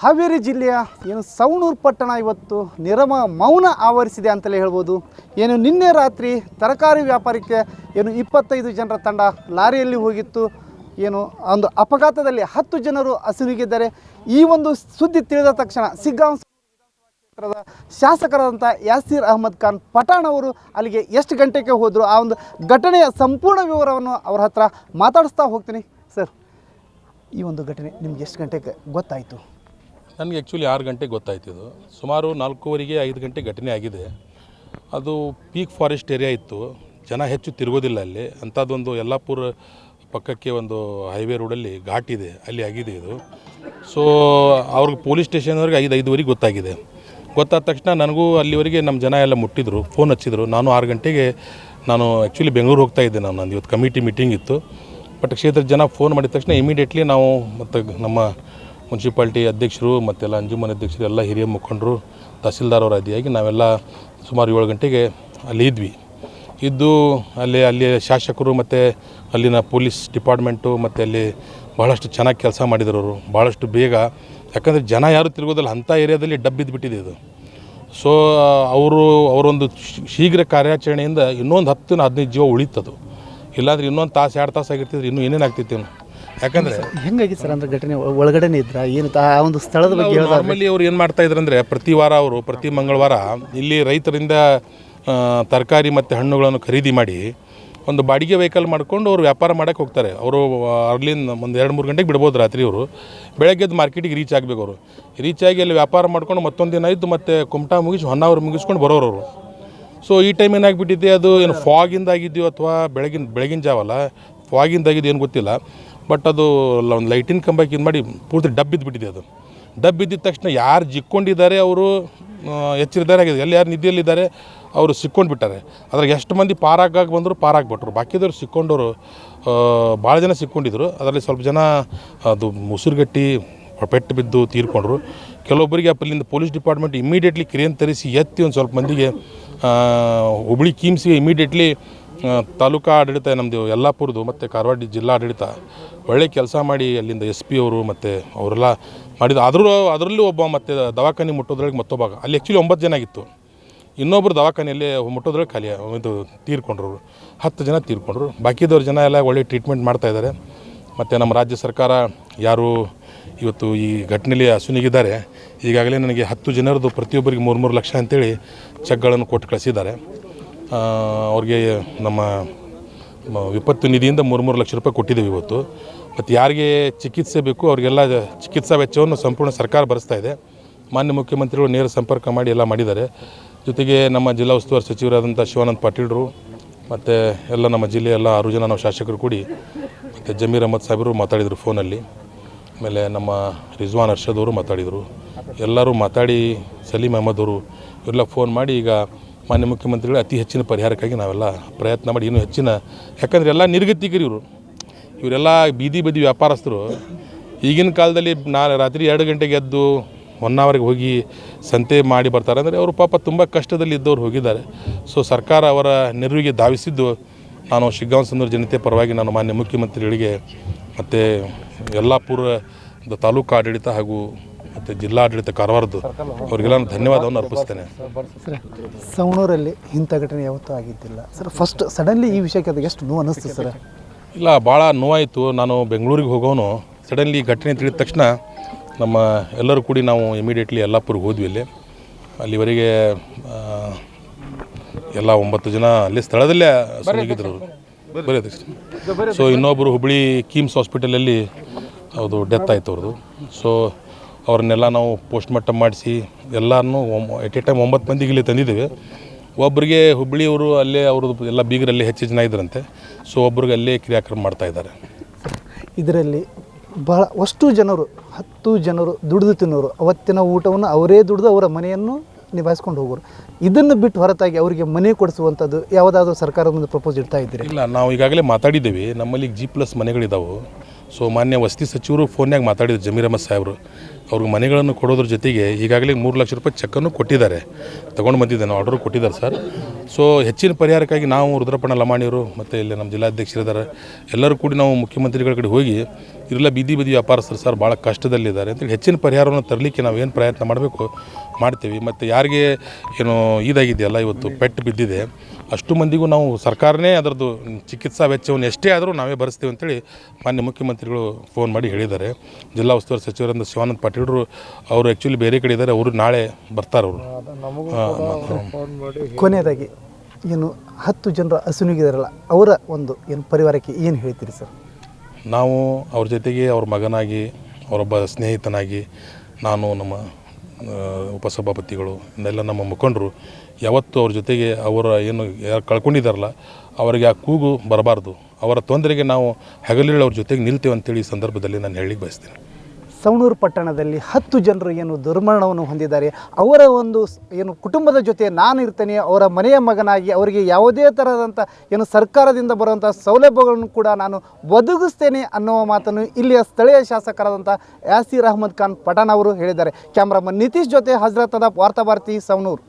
ಹಾವೇರಿ ಜಿಲ್ಲೆಯ ಏನು ಸವಣೂರು ಪಟ್ಟಣ ಇವತ್ತು ನಿರಮ ಮೌನ ಆವರಿಸಿದೆ ಅಂತಲೇ ಹೇಳ್ಬೋದು. ಏನು ನಿನ್ನೆ ರಾತ್ರಿ ತರಕಾರಿ ವ್ಯಾಪಾರಕ್ಕೆ ಏನು ಇಪ್ಪತ್ತೈದು ಜನರ ತಂಡ ಲಾರಿಯಲ್ಲಿ ಹೋಗಿತ್ತು. ಏನು ಒಂದು ಅಪಘಾತದಲ್ಲಿ ಹತ್ತು ಜನರು ಹಸಿರುಗಿದ್ದಾರೆ. ಈ ಒಂದು ಸುದ್ದಿ ತಿಳಿದ ತಕ್ಷಣ ಸಿಗ್ಗಾಂವ್ ಕ್ಷೇತ್ರದ ಶಾಸಕರಾದಂಥ ಯಾಸೀರ್ ಅಹಮದ್ ಖಾನ್ ಪಠಾಣ್ ಅವರು ಅಲ್ಲಿಗೆ ಎಷ್ಟು ಗಂಟೆಗೆ ಹೋದರು? ಆ ಒಂದು ಘಟನೆಯ ಸಂಪೂರ್ಣ ವಿವರವನ್ನು ಅವ್ರ ಹತ್ರ ಮಾತಾಡಿಸ್ತಾ ಹೋಗ್ತೀನಿ. ಸರ್, ಈ ಒಂದು ಘಟನೆ ನಿಮ್ಗೆ ಎಷ್ಟು ಗಂಟೆಗೆ ಗೊತ್ತಾಯಿತು? ನನಗೆ ಆ್ಯಕ್ಚುಲಿ ಆರು ಗಂಟೆಗೆ ಗೊತ್ತಾಯ್ತು ಇದು. ಸುಮಾರು ನಾಲ್ಕೂವರೆಗೆ ಐದು ಗಂಟೆ ಘಟನೆ ಆಗಿದೆ. ಅದು ಪೀಕ್ ಫಾರೆಸ್ಟ್ ಏರಿಯಾ ಇತ್ತು. ಜನ ಹೆಚ್ಚು ತಿರುಗೋದಿಲ್ಲ ಅಲ್ಲಿ. ಅಂಥದ್ದೊಂದು ಯಲ್ಲಾಪುರ ಪಕ್ಕಕ್ಕೆ ಒಂದು ಹೈವೇ ರೋಡಲ್ಲಿ ಘಾಟ್ ಇದೆ. ಅಲ್ಲಿ ಆಗಿದೆ ಇದು. ಸೊ ಅವ್ರಿಗೆ ಪೊಲೀಸ್ ಸ್ಟೇಷನ್ವರೆಗೆ ಐದು, ಐದುವರೆಗೆ ಗೊತ್ತಾಗಿದೆ. ಗೊತ್ತಾದ ತಕ್ಷಣ ನನಗೂ ಅಲ್ಲಿವರೆಗೆ ನಮ್ಮ ಜನ ಎಲ್ಲ ಮುಟ್ಟಿದ್ರು. ಫೋನ್ ಹಚ್ಚಿದ್ರು. ನಾನು ಆರು ಗಂಟೆಗೆ ನಾನು ಆ್ಯಕ್ಚುಲಿ ಬೆಂಗಳೂರು ಹೋಗ್ತಾ ಇದ್ದೆ ನಾನು. ನಂದು ಇವತ್ತು ಕಮಿಟಿ ಮೀಟಿಂಗ್ ಇತ್ತು. ಬಟ್ ಕ್ಷೇತ್ರದ ಜನ ಫೋನ್ ಮಾಡಿದ ತಕ್ಷಣ ಇಮಿಡಿಯೇಟ್ಲಿ ನಾವು ಮತ್ತು ನಮ್ಮ ಮುನ್ಸಿಪಾಲ್ಟಿ ಅಧ್ಯಕ್ಷರು ಮತ್ತೆಲ್ಲ ಅಂಜುಮನ್ ಅಧ್ಯಕ್ಷರು ಎಲ್ಲ ಹಿರಿಯ ಮುಖಂಡರು ತಹಸೀಲ್ದಾರ್ ಅವರ ಅದಿಯಾಗಿ ನಾವೆಲ್ಲ ಸುಮಾರು ಏಳು ಗಂಟೆಗೆ ಅಲ್ಲಿ ಇದ್ವಿ. ಇದ್ದು ಅಲ್ಲಿ ಅಲ್ಲಿ ಶಾಸಕರು ಮತ್ತು ಅಲ್ಲಿನ ಪೊಲೀಸ್ ಡಿಪಾರ್ಟ್ಮೆಂಟು ಮತ್ತು ಅಲ್ಲಿ ಭಾಳಷ್ಟು ಚೆನ್ನಾಗಿ ಕೆಲಸ ಮಾಡಿದ್ರು ಅವರು. ಭಾಳಷ್ಟು ಬೇಗ, ಯಾಕಂದರೆ ಜನ ಯಾರು ತಿರುಗೋದಿಲ್ಲ, ಅಂಥ ಏರಿಯಾದಲ್ಲಿ ಡಬ್ಬಿದ್ದು ಬಿಟ್ಟಿದೆ ಇದು. ಸೊ ಅವರು, ಅವರೊಂದು ಶೀಘ್ರ ಕಾರ್ಯಾಚರಣೆಯಿಂದ ಇನ್ನೊಂದು ಹತ್ತು ಹದಿನೈದು ಜೀವ ಉಳಿತದು. ಇಲ್ಲಾಂದ್ರೆ ಇನ್ನೊಂದು ತಾಸು, ಎರಡು ತಾಸು ಆಗಿರ್ತಿದ್ರೆ ಇನ್ನೂ ಏನೇನು ಆಗ್ತಿತ್ತು ಯಾಕಂದರೆ ಹೆಂಗಾಗಿ ಸರ್ ಅಂದ್ರೆ ಘಟನೆ ಒಳಗಡೆನೆ ಇದ್ರ? ಏನು ಆ ಒಂದು ಸ್ಥಳದ ಬಗ್ಗೆ ಅವ್ರು ಏನು ಮಾಡ್ತಾ ಇದ್ರಂದ್ರೆ ಪ್ರತಿ ವಾರ ಅವರು ಪ್ರತಿ ಮಂಗಳವಾರ ಇಲ್ಲಿ ರೈತರಿಂದ ತರಕಾರಿ ಮತ್ತು ಹಣ್ಣುಗಳನ್ನು ಖರೀದಿ ಮಾಡಿ ಒಂದು ಬಾಡಿಗೆ ವೆಹಿಕಲ್ ಮಾಡ್ಕೊಂಡು ಅವರು ವ್ಯಾಪಾರ ಮಾಡೋಕ್ಕೆ ಹೋಗ್ತಾರೆ. ಅವರು ಅರ್ಲಿಂದ ಒಂದು ಎರಡು ಮೂರು ಗಂಟೆಗೆ ಬಿಡ್ಬೋದು ರಾತ್ರಿ ಅವರು ಬೆಳಗ್ಗೆದ್ದು ಮಾರ್ಕೆಟಿಗೆ ರೀಚ್ ಆಗಬೇಕು ಅವರು. ರೀಚ್ ಆಗಿ ಅಲ್ಲಿ ವ್ಯಾಪಾರ ಮಾಡ್ಕೊಂಡು ಮತ್ತೊಂದು ದಿನ ಇದ್ದು ಮತ್ತೆ ಕುಮಟಾ ಮುಗಿಸಿ ಹೊನ್ನಾವರ ಮುಗಿಸ್ಕೊಂಡು ಬರೋರು ಅವರು. ಸೊ ಈ ಟೈಮ್ ಏನಾಗ್ಬಿಟ್ಟಿದೆ ಅದು ಏನು ಫಾಗಿಂದ ಆಗಿದೆಯೋ ಅಥವಾ ಬೆಳಗಿನ ಬೆಳಗಿನ ಜಾವಲ್ಲ? ಫಾಗಿಂದ ಆಗಿದ್ದು ಏನು ಗೊತ್ತಿಲ್ಲ. ಬಟ್ ಅದು ಒಂದು ಲೈಟಿನ ಕಂಬಕ್ಕೆ ಇದು ಮಾಡಿ ಪೂರ್ತಿ ಡಬ್ ಬಿದ್ದುಬಿಟ್ಟಿದೆ ಅದು. ಡಬ್ ಇದ್ದಿದ್ದ ತಕ್ಷಣ ಯಾರು ಜಿಕ್ಕೊಂಡಿದ್ದಾರೆ ಅವರು ಎಚ್ಚರಿದ್ದಾರೆ ಆಗಿದೆ ಎಲ್ಲಿ ಯಾರು ನಿದ್ದೆಯಲ್ಲಿದ್ದಾರೆ, ಅವರು ಸಿಕ್ಕೊಂಡು ಬಿಟ್ಟಾರೆ ಅದ್ರಾಗ ಎಷ್ಟು ಮಂದಿ ಪಾರಾಗಾಗಿ ಬಂದರು ಪಾರಾಗ್ಬಿಟ್ರು. ಬಾಕಿದವರು ಸಿಕ್ಕೊಂಡವರು ಭಾಳ ಜನ ಸಿಕ್ಕೊಂಡಿದ್ರು. ಅದರಲ್ಲಿ ಸ್ವಲ್ಪ ಜನ ಅದು ಮುಸುರುಗಟ್ಟಿ ಪೆಟ್ಟು ಬಿದ್ದು ತೀರ್ಕೊಂಡ್ರು. ಕೆಲವೊಬ್ಬರಿಗೆ ಅಲ್ಲಿಂದ ಪೊಲೀಸ್ ಡಿಪಾರ್ಟ್ಮೆಂಟ್ ಇಮಿಡಿಯೇಟ್ಲಿ ಕ್ರೇನ್ ತರಿಸಿ ಎತ್ತಿ ಒಂದು ಸ್ವಲ್ಪ ಮಂದಿಗೆ ಹುಬ್ಳಿ ಕೀಮ್ಸ್ಗೆ ಇಮಿಡಿಯೇಟ್ಲಿ ತಾಲೂಕಾ ಆಡಳಿತ ನಮ್ಮದು ಯಲ್ಲಾಪುರದು ಮತ್ತು ಕಾರವಾರ ಜಿಲ್ಲಾ ಆಡಳಿತ, ಒಳ್ಳೆ ಕೆಲಸ ಮಾಡಿ ಅಲ್ಲಿಂದ ಎಸ್ ಪಿ ಅವರು ಮತ್ತು ಅವರೆಲ್ಲ ಮಾಡಿದ ಆದರೂ ಅದರಲ್ಲೂ ಒಬ್ಬ ಮತ್ತು ದವಾಖಾನೆ ಮುಟ್ಟೋದ್ರೊಳಗೆ ಮತ್ತೊಬ್ಬ ಅಲ್ಲಿ ಆ್ಯಕ್ಚುಲಿ ಒಂಬತ್ತು ಜನ ಆಗಿತ್ತು. ಇನ್ನೊಬ್ಬರು ದವಾಖಾನೆಯಲ್ಲಿ ಮುಟ್ಟೋದ್ರೊಳಗೆ ಖಾಲಿ ಇದು ತೀರ್ಕೊಂಡ್ರು. ಹತ್ತು ಜನ ತೀರ್ಕೊಂಡ್ರು. ಬಾಕಿದವ್ರ ಜನ ಎಲ್ಲ ಒಳ್ಳೆ ಟ್ರೀಟ್ಮೆಂಟ್ ಮಾಡ್ತಾ ಇದ್ದಾರೆ ಮತ್ತು ನಮ್ಮ ರಾಜ್ಯ ಸರ್ಕಾರ ಯಾರು ಇವತ್ತು ಈ ಘಟನೆಯಲ್ಲಿ ಅಸುನಿಗಿದ್ದಾರೆ ಈಗಾಗಲೇ ನನಗೆ ಹತ್ತು ಜನರದು ಪ್ರತಿಯೊಬ್ಬರಿಗೆ ಮೂರು ಮೂರು ಲಕ್ಷ ಅಂತೇಳಿ ಚೆಕ್ಗಳನ್ನು ಕೊಟ್ಟು ಕಳಿಸಿದ್ದಾರೆ. ಅವ್ರಿಗೆ ನಮ್ಮ ವಿಪತ್ತು ನಿಧಿಯಿಂದ ಮೂರು ಮೂರು ಲಕ್ಷ ರೂಪಾಯಿ ಕೊಟ್ಟಿದ್ದೀವಿ ಇವತ್ತು. ಮತ್ತು ಯಾರಿಗೆ ಚಿಕಿತ್ಸೆ ಬೇಕು, ಅವರಿಗೆಲ್ಲ ಚಿಕಿತ್ಸಾ ವೆಚ್ಚವನ್ನು ಸಂಪೂರ್ಣ ಸರ್ಕಾರ ಭರಿಸ್ತಾ ಇದೆ. ಮಾನ್ಯ ಮುಖ್ಯಮಂತ್ರಿಗಳು ನೇರ ಸಂಪರ್ಕ ಮಾಡಿ ಎಲ್ಲ ಮಾಡಿದ್ದಾರೆ. ಜೊತೆಗೆ ನಮ್ಮ ಜಿಲ್ಲಾ ಉಸ್ತುವಾರಿ ಸಚಿವರಾದಂಥ ಶಿವಾನಂದ ಪಾಟೀಲ್ರು, ಮತ್ತು ಎಲ್ಲ ನಮ್ಮ ಜಿಲ್ಲೆಯ ಎಲ್ಲ ಆರು ಜನ ನಾವು ಶಾಸಕರು ಕೂಡಿ, ಮತ್ತು ಜಮೀರ್ ಅಹಮದ್ ಸಾಹೇಬರು ಮಾತಾಡಿದರು ಫೋನಲ್ಲಿ. ಆಮೇಲೆ ನಮ್ಮ ರಿಜ್ವಾನ್ ಅರ್ಷದ್ ಅವರು ಮಾತಾಡಿದರು. ಎಲ್ಲರೂ ಮಾತಾಡಿ, ಸಲೀಮ್ ಅಹಮದ್ ಅವರು ಎಲ್ಲ ಫೋನ್ ಮಾಡಿ ಈಗ ಮಾನ್ಯ ಮುಖ್ಯಮಂತ್ರಿಗಳು ಅತಿ ಹೆಚ್ಚಿನ ಪರಿಹಾರಕ್ಕಾಗಿ ನಾವೆಲ್ಲ ಪ್ರಯತ್ನ ಮಾಡಿ ಇನ್ನೂ ಹೆಚ್ಚಿನ, ಯಾಕಂದರೆ ಎಲ್ಲ ನಿರ್ಗತಿಕರು ಇವರು. ಇವರೆಲ್ಲ ಬೀದಿ ಬದಿ ವ್ಯಾಪಾರಸ್ಥರು. ಈಗಿನ ಕಾಲದಲ್ಲಿ ನಾ ರಾತ್ರಿ ಎರಡು ಗಂಟೆಗೆ ಎದ್ದು ಒನ್ ಅವರ್ಗೆ ಹೋಗಿ ಸಂತೆ ಮಾಡಿ ಬರ್ತಾರೆ. ಅಂದರೆ ಅವರು ಪಾಪ ತುಂಬ ಕಷ್ಟದಲ್ಲಿ ಇದ್ದವ್ರು ಹೋಗಿದ್ದಾರೆ. ಸೊ ಸರ್ಕಾರ ಅವರ ನೆರವಿಗೆ ಧಾವಿಸಿದ್ದು ನಾನು ಶಿಗ್ಗಾಂವ್ ಸುಂದರ ಜನತೆ ಪರವಾಗಿ ನಾನು ಮಾನ್ಯ ಮುಖ್ಯಮಂತ್ರಿಗಳಿಗೆ ಮತ್ತು ಯಲ್ಲಾಪುರದ ತಾಲೂಕು ಆಡಳಿತ ಹಾಗೂ ಮತ್ತು ಜಿಲ್ಲಾಡಳಿತ ಕಾರವಾರದ್ದು. ಅವರಿಗೆಲ್ಲ ನಾನು ಧನ್ಯವಾದವನ್ನು ಅರ್ಪಿಸ್ತೇನೆ. ಸರ್ ಸವಣೂರಲ್ಲಿ ಇಂಥ ಘಟನೆ ಯಾವತ್ತೂ ಆಗಿದ್ದಿಲ್ಲ. ಸರ್ ಫಸ್ಟ್ ಸಡನ್ಲಿ ಈ ವಿಷಯಕ್ಕೆ ಅದು ಎಷ್ಟು ನೋವು ಅನ್ನಿಸ್ತು ಸರ್? ಇಲ್ಲ ಭಾಳ ನೋವಾಯಿತು. ನಾನು ಬೆಂಗಳೂರಿಗೆ ಹೋಗೋನು. ಸಡನ್ಲಿ ಘಟನೆ ತಿಳಿದ ತಕ್ಷಣ ನಮ್ಮ ಎಲ್ಲರೂ ಕೂಡಿ ನಾವು ಇಮಿಡಿಯೇಟ್ಲಿ ಯಲ್ಲಾಪುರ್ಗೆ ಹೋದ್ವಿ ಇಲ್ಲಿ ಅಲ್ಲಿವರೆಗೆ ಎಲ್ಲ ಒಂಬತ್ತು ಜನ ಅಲ್ಲಿ ಸ್ಥಳದಲ್ಲೇ ಸುನಗಿದ್ರು ಅವರು ಬರೀ ಅಧ್ಯಕ್ಷ. ಸೊ ಇನ್ನೊಬ್ಬರು ಹುಬ್ಬಳ್ಳಿ ಕೀಮ್ಸ್ ಹಾಸ್ಪಿಟಲಲ್ಲಿ ಅದು ಡೆತ್ ಆಯಿತು ಅವ್ರದ್ದು ಸೊ ಅವ್ರನ್ನೆಲ್ಲ ನಾವು ಪೋಸ್ಟ್ ಮಾರ್ಟಮ್ ಮಾಡಿಸಿ ಎಲ್ಲರನ್ನೂ ಎಟ್ ಎ ಟೈಮ್ ಒಂಬತ್ತು ಮಂದಿಗೆ ಇಲ್ಲಿ ತಂದಿದ್ದೇವೆ. ಒಬ್ಬರಿಗೆ ಹುಬ್ಬಳ್ಳಿಯವರು ಅಲ್ಲೇ ಅವ್ರದ್ದು ಎಲ್ಲ ಬೀಗರಲ್ಲಿ ಹೆಚ್ಚು ಜನ ಇದ್ರಂತೆ. ಸೊ ಒಬ್ರಿಗೆ ಅಲ್ಲೇ ಕ್ರಿಯಾಕ್ರಮ ಮಾಡ್ತಾ ಇದ್ದಾರೆ. ಇದರಲ್ಲಿ ಬಹಳ ಅಷ್ಟು ಜನರು ಹತ್ತು ಜನರು ದುಡಿದು ತಿನ್ನೋರು ಅವತ್ತಿನ ಊಟವನ್ನು ಅವರೇ ದುಡಿದು ಅವರ ಮನೆಯನ್ನು ನಿಭಾಯಿಸ್ಕೊಂಡು ಹೋಗೋರು. ಇದನ್ನು ಬಿಟ್ಟು ಹೊರತಾಗಿ ಅವರಿಗೆ ಮನೆ ಕೊಡಿಸುವಂಥದ್ದು ಯಾವುದಾದ್ರೂ ಸರ್ಕಾರದ ಮುಂದೆ ಪ್ರಪೋಸ್ ಇಡ್ತಾ ಇದ್ದೀರಿ? ಇಲ್ಲ ನಾವು ಈಗಾಗಲೇ ಮಾತಾಡಿದ್ದೀವಿ. ನಮ್ಮಲ್ಲಿ ಜಿ ಪ್ಲಸ್ ಮನೆಗಳಿದ್ದಾವೆ ಸೊ ಮಾನ್ಯ ವಸತಿ ಸಚಿವರು ಫೋನ್ಯಾಗ ಮಾತಾಡಿದ್ರು ಜಮೀರ್ ಅಹಮದ್ ಸಾಹೇಬರು. ಅವ್ರಿಗೆ ಮನೆಗಳನ್ನು ಕೊಡೋದ್ರ ಜೊತೆಗೆ ಈಗಾಗಲೇ ಮೂರು ಲಕ್ಷ ರೂಪಾಯಿ ಚೆಕ್ಕನ್ನು ಕೊಟ್ಟಿದ್ದಾರೆ. ತೊಗೊಂಡು ಬಂದಿದ್ದೇನೆ ಆರ್ಡರ್ ಕೊಟ್ಟಿದ್ದಾರೆ ಸರ್ ಸೊ ಹೆಚ್ಚಿನ ಪರಿಹಾರಕ್ಕಾಗಿ ನಾವು ರುದ್ರಪ್ಪಣ್ಣ ಲಮಾಣಿಯವರು ಮತ್ತು ಇಲ್ಲಿ ನಮ್ಮ ಜಿಲ್ಲಾಧ್ಯಕ್ಷರಿದ್ದಾರೆ. ಎಲ್ಲರೂ ಕೂಡಿ ನಾವು ಮುಖ್ಯಮಂತ್ರಿಗಳ ಕಡೆ ಹೋಗಿ ಇವರೆಲ್ಲ ಬೀದಿ ಬದಿ ವ್ಯಾಪಾರಸ್ಥರು ಸರ್ ಭಾಳ ಕಷ್ಟದಲ್ಲಿದ್ದಾರೆ ಅಂತೇಳಿ ಹೆಚ್ಚಿನ ಪರಿಹಾರವನ್ನು ತರಲಿಕ್ಕೆ ನಾವು ಏನು ಪ್ರಯತ್ನ ಮಾಡಬೇಕು ಮಾಡ್ತೀವಿ. ಮತ್ತು ಯಾರಿಗೆ ಏನು ಇದಾಗಿದೆಯಲ್ಲ ಇವತ್ತು ಪೆಟ್ಟು ಬಿದ್ದಿದೆ ಅಷ್ಟು ಮಂದಿಗೂ ನಾವು ಸರ್ಕಾರನೇ ಅದರದ್ದು ಚಿಕಿತ್ಸಾ ವೆಚ್ಚವನ್ನು ಎಷ್ಟೇ ಆದರೂ ನಾವೇ ಭರಿಸ್ತೀವಿ ಅಂತೇಳಿ ಮಾನ್ಯ ಮುಖ್ಯಮಂತ್ರಿಗಳು ಫೋನ್ ಮಾಡಿ ಹೇಳಿದ್ದಾರೆ. ಜಿಲ್ಲಾ ಉಸ್ತುವಾರಿ ಸಚಿವರಾದ ಶಿವಾನಂದ ಪಾಟೀಲ್ರು ಅವರು ಆ್ಯಕ್ಚುಲಿ ಬೇರೆ ಕಡೆ ಇದ್ದಾರೆ ಅವರು ನಾಳೆ ಬರ್ತಾರೆ ಅವರು. ಕೊನೆಯದಾಗಿ ಏನು ಹತ್ತು ಜನರ ಹಸುನಿಗಿದಾರಲ್ಲ ಅವರ ಒಂದು ಏನು ಪರಿವಾರಕ್ಕೆ ಏನು ಹೇಳ್ತೀರಿ ಸರ್? ನಾವು ಅವ್ರ ಜೊತೆಗೆ ಅವ್ರ ಮಗನಾಗಿ, ಅವರೊಬ್ಬ ಸ್ನೇಹಿತನಾಗಿ ನಾನು ನಮ್ಮ ಉಪಸಭಾಪತಿಗಳು ಇನ್ನೆಲ್ಲ ನಮ್ಮ ಮುಖಂಡರು, ಯಾವತ್ತೂ ಅವ್ರ ಜೊತೆಗೆ ಅವರ ಏನು ಯಾರು ಕಳ್ಕೊಂಡಿದ್ದಾರಲ್ಲ ಅವರಿಗೆ ಆ ಕೂಗು ಬರಬಾರ್ದು. ಅವರ ತೊಂದರೆಗೆ ನಾವು ಹಗಲಿರುಳು ಅವ್ರ ಜೊತೆಗೆ ನಿಲ್ತೇವೆ ಅಂತೇಳಿ ಈ ಸಂದರ್ಭದಲ್ಲಿ ನಾನು ಹೇಳಿ ಬಯಸ್ತೀನಿ. ಸವಣೂರು ಪಟ್ಟಣದಲ್ಲಿ ಹತ್ತು ಜನರು ಏನು ದುರ್ಮರಣವನ್ನು ಹೊಂದಿದ್ದಾರೆ. ಅವರ ಒಂದು ಏನು ಕುಟುಂಬದ ಜೊತೆ ನಾನು ಇರ್ತೇನೆ, ಅವರ ಮನೆಯ ಮಗನಾಗಿ, ಅವರಿಗೆ ಯಾವುದೇ ಥರದಂಥ ಏನು ಸರ್ಕಾರದಿಂದ ಬರುವಂಥ ಸೌಲಭ್ಯಗಳನ್ನು ಕೂಡ ನಾನು ಒದಗಿಸ್ತೇನೆ ಅನ್ನುವ ಮಾತನ್ನು ಇಲ್ಲಿಯ ಸ್ಥಳೀಯ ಶಾಸಕರಾದಂಥ ಯಾಸೀರ್ ಅಹಮದ್ ಖಾನ್ ಪಠಾಣ್ ಅವರು ಹೇಳಿದ್ದಾರೆ. ಕ್ಯಾಮ್ರಾಮನ್ ನಿತೀಶ್ ಜೊತೆ ಹಜರತ್ ಅದಾಬ್, ವಾರ್ತಾಭಾರತಿ, ಸವಣೂರು.